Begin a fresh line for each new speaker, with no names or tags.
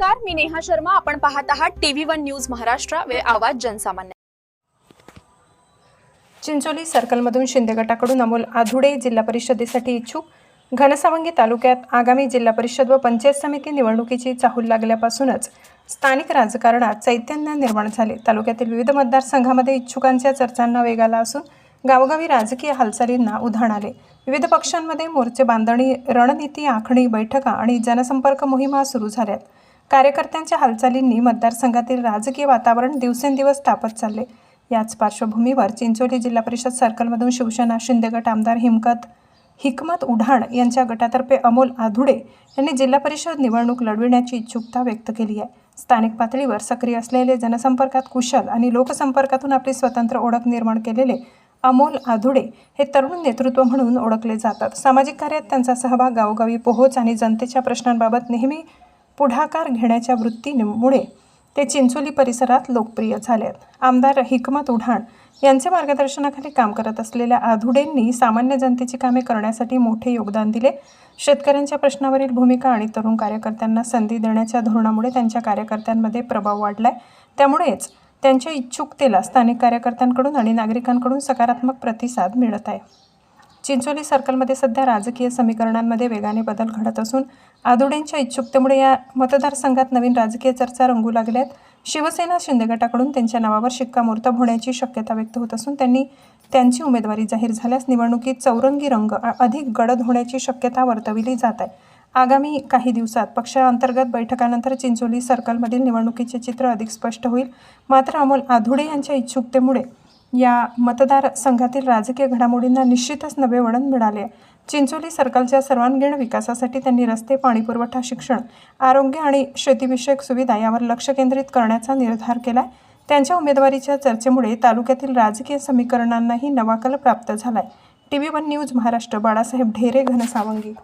नमस्कार मी नेहा शर्मा. आपण पाहत आहात टीव्ही वन न्यूज महाराष्ट्र वे आवाज जनसामान्य.
चिंचोली सर्कलमधून शिंदे गटाकडून अमोल आधुडे जिल्हा परिषदेसाठी इच्छुक. घनसावंगी तालुक्यात आगामी जिल्हा परिषद व पंचायत समिती निवडणुकीची चाहूल लागल्यापासूनच स्थानिक राजकारणात चैतन्य निर्माण झाले. तालुक्यातील विविध मतदारसंघामध्ये इच्छुकांच्या चर्चांना वेग आला असून गावोगावी राजकीय हालचालींना उधाण आले. विविध पक्षांमध्ये मोर्चे बांधणी रणनीती आखणी बैठका आणि जनसंपर्क मोहिमा सुरू झाल्यात. कार्यकर्त्यांच्या हालचालींनी मतदारसंघातील राजकीय वातावरण दिवसेंदिवस तापत चालले. याच पार्श्वभूमीवर चिंचोली जिल्हा परिषद सर्कलमधून शिवसेना शिंदे गट आमदार हिमकत हिकमत उढाण यांच्या गटातर्फे अमोल आधुडे यांनी जिल्हा परिषद निवडणूक लढविण्याची इच्छुकता व्यक्त केली आहे. स्थानिक पातळीवर सक्रिय असलेले जनसंपर्कात कुशल आणि लोकसंपर्कातून आपली स्वतंत्र ओळख निर्माण केलेले अमोल आधुडे हे तरुण नेतृत्व म्हणून ओळखले जातात. सामाजिक कार्यात त्यांचा सहभाग गावोगावी पोहोच आणि जनतेच्या प्रश्नांबाबत नेहमी पुढाकार घेण्याच्या वृत्तीमुळे ते चिंचोली परिसरात लोकप्रिय झाले. आहेत आमदार हिकमत उढाण यांच्या मार्गदर्शनाखाली काम करत असलेल्या आधुडेंनी सामान्य जनतेची कामे करण्यासाठी मोठे योगदान दिले. शेतकऱ्यांच्या प्रश्नावरील भूमिका आणि तरुण कार्यकर्त्यांना संधी देण्याच्या धोरणामुळे त्यांच्या कार्यकर्त्यांमध्ये प्रभाव वाढलाय. त्यामुळेच त्यांच्या इच्छुकतेला स्थानिक कार्यकर्त्यांकडून आणि नागरिकांकडून सकारात्मक प्रतिसाद मिळत आहे. चिंचोली सर्कलमध्ये सध्या राजकीय समीकरणांमध्ये वेगाने बदल घडत असून आदुडेंच्या इच्छुकतेमुळे या मतदारसंघात नवीन राजकीय चर्चा रंगू लागल्यात. शिवसेना शिंदे गटाकडून त्यांच्या नावावर शिक्कामोर्तब होण्याची शक्यता व्यक्त होत असून त्यांनी त्यांची उमेदवारी जाहीर झाल्यास निवडणुकीत चौरंगी रंग अधिक गडद होण्याची शक्यता वर्तविली जात आहे. आगामी काही दिवसात पक्षांतर्गत बैठकानंतर चिंचोली सर्कलमधील निवडणुकीचे चित्र अधिक स्पष्ट होईल. मात्र अमोल आधुडे यांच्या इच्छुकतेमुळे या मतदारसंघातील राजकीय घडामोडींना निश्चितच नवे वळण मिळाले. आहे. चिंचोली सर्कलच्या सर्वांगीण विकासासाठी त्यांनी रस्ते पाणीपुरवठा शिक्षण आरोग्य आणि शेतीविषयक सुविधा यावर लक्ष केंद्रित करण्याचा निर्धार केला आहे त्यांच्या उमेदवारीच्या चर्चेमुळे तालुक्यातील राजकीय समीकरणांनाही नवा कल प्राप्त झालाय. T V one news Maharashtra Balasaheb Dhere Ghansawangi.